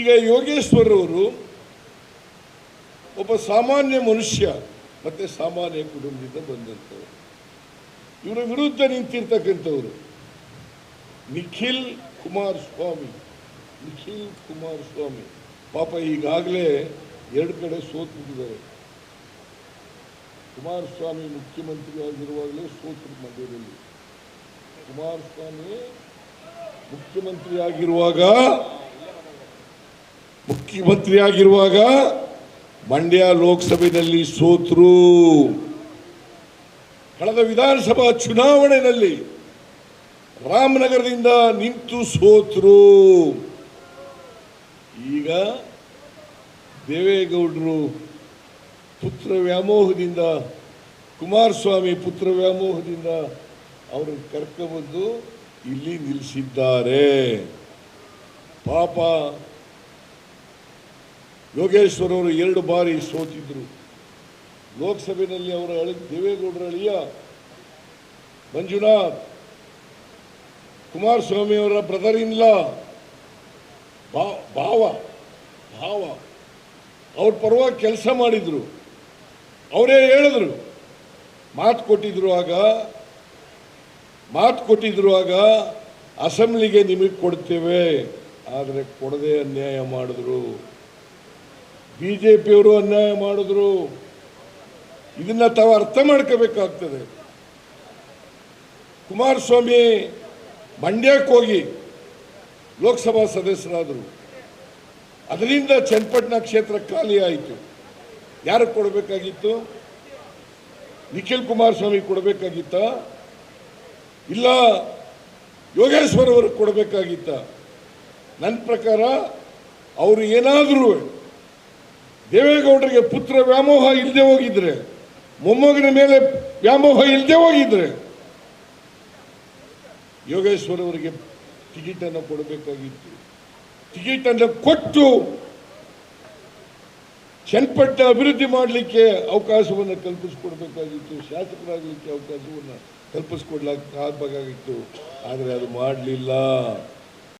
ಈಗ ಯೋಗೇಶ್ವರ್ ಅವರು ಒಬ್ಬ ಸಾಮಾನ್ಯ ಮನುಷ್ಯ, ಮತ್ತೆ ಸಾಮಾನ್ಯ ಕುಟುಂಬದಿಂದ ಬಂದಂಥವ್ರು. ಇವರ ವಿರುದ್ಧ ನಿಂತಿರ್ತಕ್ಕಂಥವ್ರು ನಿಖಿಲ್ ಕುಮಾರಸ್ವಾಮಿ ನಿಖಿಲ್ ಕುಮಾರಸ್ವಾಮಿ ಪಾಪ ಈಗಾಗಲೇ ಎರಡು ಕಡೆ ಸೋತ್ಬಿಟ್ಟಿದ್ದಾರೆ ಕುಮಾರಸ್ವಾಮಿ ಮುಖ್ಯಮಂತ್ರಿ ಆಗಿರುವಾಗಲೇ ಸೋತರು ಮಂಡ್ಯದಲ್ಲಿ. ಕುಮಾರಸ್ವಾಮಿ ಮುಖ್ಯಮಂತ್ರಿ ಆಗಿರುವಾಗ ಮುಖ್ಯಮಂತ್ರಿ ಆಗಿರುವಾಗ ಮಂಡ್ಯ ಲೋಕಸಭೆಯಲ್ಲಿ ಸೋತರು. ಕಳೆದ ವಿಧಾನಸಭಾ ಚುನಾವಣೆಯಲ್ಲಿ ರಾಮನಗರದಿಂದ ನಿಂತು ಸೋತರು. ಈಗ ದೇವೇಗೌಡರು ಪುತ್ರ ವ್ಯಾಮೋಹದಿಂದ, ಕುಮಾರಸ್ವಾಮಿ ಪುತ್ರ ವ್ಯಾಮೋಹದಿಂದ ಅವರನ್ನು ಕರ್ಕೊಬಂದು ಇಲ್ಲಿ ನಿಲ್ಲಿಸಿದ್ದಾರೆ ಪಾಪ ಯೋಗೇಶ್ವರ್ ಅವರು ಎರಡು ಬಾರಿ ಸೋತಿದ್ರು. ಲೋಕಸಭೆಯಲ್ಲಿ ಅವರು ಅಳಿ ದೇವೇಗೌಡರ ಅಳಿಯ ಮಂಜುನಾಥ್, ಕುಮಾರಸ್ವಾಮಿ ಅವರ ಬ್ರದರ್ ಇನ್ ಲಾ ಭಾವ ಭಾವ, ಅವ್ರ ಪರವಾಗಿ ಕೆಲಸ ಮಾಡಿದ್ರು. ಅವರೇ ಹೇಳಿದ್ರು, ಮಾತು ಕೊಟ್ಟಿದ್ರು ಆಗ, ಮಾತು ಕೊಟ್ಟಿದ್ರು ಆಗ, ಅಸೆಂಬ್ಲಿಗೆ ನಿಮಗೆ ಕೊಡ್ತೇವೆ. ಆದರೆ ಕೊಡದೆ ಅನ್ಯಾಯ ಮಾಡಿದ್ರು. ಬಿ ಜೆ ಪಿಯವರು ಅನ್ಯಾಯ ಮಾಡಿದ್ರು. ಇದನ್ನ ತಾವು ಅರ್ಥ ಮಾಡ್ಕೋಬೇಕಾಗ್ತದೆ. ಕುಮಾರಸ್ವಾಮಿ ಮಂಡ್ಯಕ್ಕೆ ಹೋಗಿ ಲೋಕಸಭಾ ಸದಸ್ಯರಾದರು. ಅದರಿಂದ ಚನ್ನಪಟ್ಟಣ ಕ್ಷೇತ್ರ ಖಾಲಿ ಆಯಿತು. ಯಾರಿಗೆ ಕೊಡಬೇಕಾಗಿತ್ತು? ನಿಖಿಲ್ ಕುಮಾರಸ್ವಾಮಿ ಕೊಡಬೇಕಾಗಿತ್ತ? ಇಲ್ಲ ಯೋಗೇಶ್ವರ್ ಅವ್ರಿಗೆ ಕೊಡಬೇಕಾಗಿತ್ತ? ನನ್ನ ಪ್ರಕಾರ ಅವರು ಏನಾದರೂ ದೇವೇಗೌಡರಿಗೆ ಪುತ್ರ ವ್ಯಾಮೋಹ ಇಲ್ಲದೆ ಹೋಗಿದ್ರೆ, ಮೊಮ್ಮಗನ ಮೇಲೆ ವ್ಯಾಮೋಹ ಇಲ್ಲದೆ ಹೋಗಿದ್ರೆ, ಯೋಗೇಶ್ವರ್ ಅವರಿಗೆ ಟಿಕೆಟ್ ಅನ್ನು ಕೊಡಬೇಕಾಗಿತ್ತು. ಟಿಕೆಟ್ ಅನ್ನು ಕೊಟ್ಟು ಚೆನ್ನಪಟ್ಟ ಅಭಿವೃದ್ಧಿ ಮಾಡಲಿಕ್ಕೆ ಅವಕಾಶವನ್ನು ಕಲ್ಪಿಸ್ಕೊಡ್ಬೇಕಾಗಿತ್ತು, ಶಾಸಕರಾಗಲಿಕ್ಕೆ ಅವಕಾಶವನ್ನು ಕಲ್ಪಿಸಿಕೊಡ್ಲಾಗ ಆಗಬೇಕಾಗಿತ್ತು. ಆದರೆ ಅದು ಮಾಡಲಿಲ್ಲ.